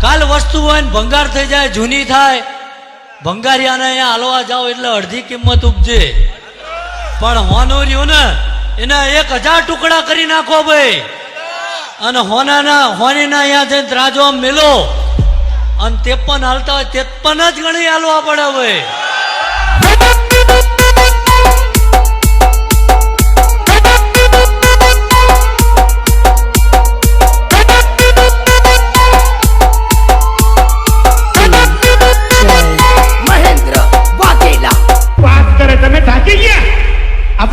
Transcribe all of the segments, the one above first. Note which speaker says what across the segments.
Speaker 1: કાલ વસ્તુ હોય ને ભંગાર થઈ જાય, જૂની થાય. ભંગારિયાને અહીંયા હાલવા જાઓ એટલે અડધી કિંમત ઉપજે. પણ હોનું રહ્યું ને, એના એક હજાર ટુકડા કરી નાખો ભાઈ. અને હોનાના, હોનીના અહીંયા જઈને ત્રાજો મેલો. અને તેપન હાલતા હોય તેપન જ ગણી હાલવા પડે ભાઈ.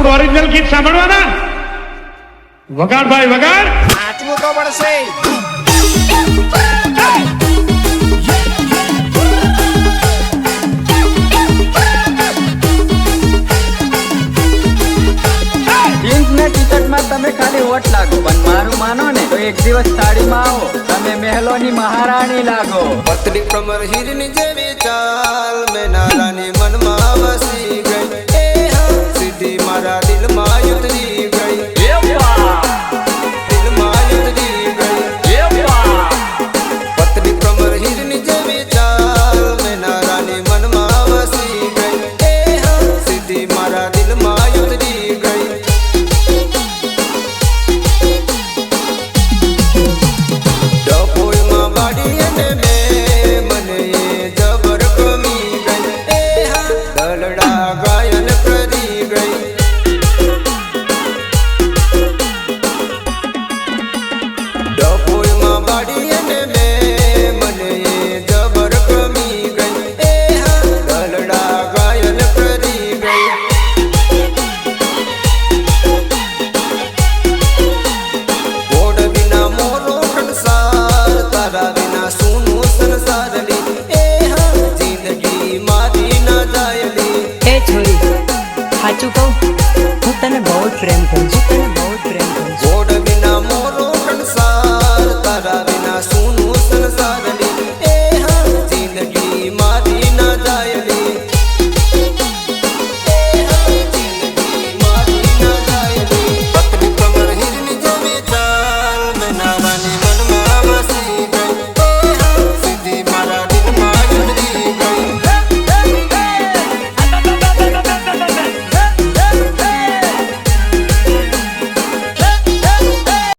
Speaker 2: આપણું ઓરિજિનલ ગીત સાંભળવાના? વગાડ. ભાઈ વગાડ
Speaker 3: નાચવું તો પડશે
Speaker 4: તમે ખાલી હોટ લાગો. પણ મારું માનો ને તો એક દિવસ સાડીમાં આવો. તમે મહેલોની મહારાણી લાગો.
Speaker 5: પતરી કમર હિરની જેવી ચાલ. મેં નારાની મનમાં વસી ગઈ. ગાયન કરી વાડી અને
Speaker 6: સાચું કહું? હું તને બહુ પ્રેમ કરું છું. તને બહુ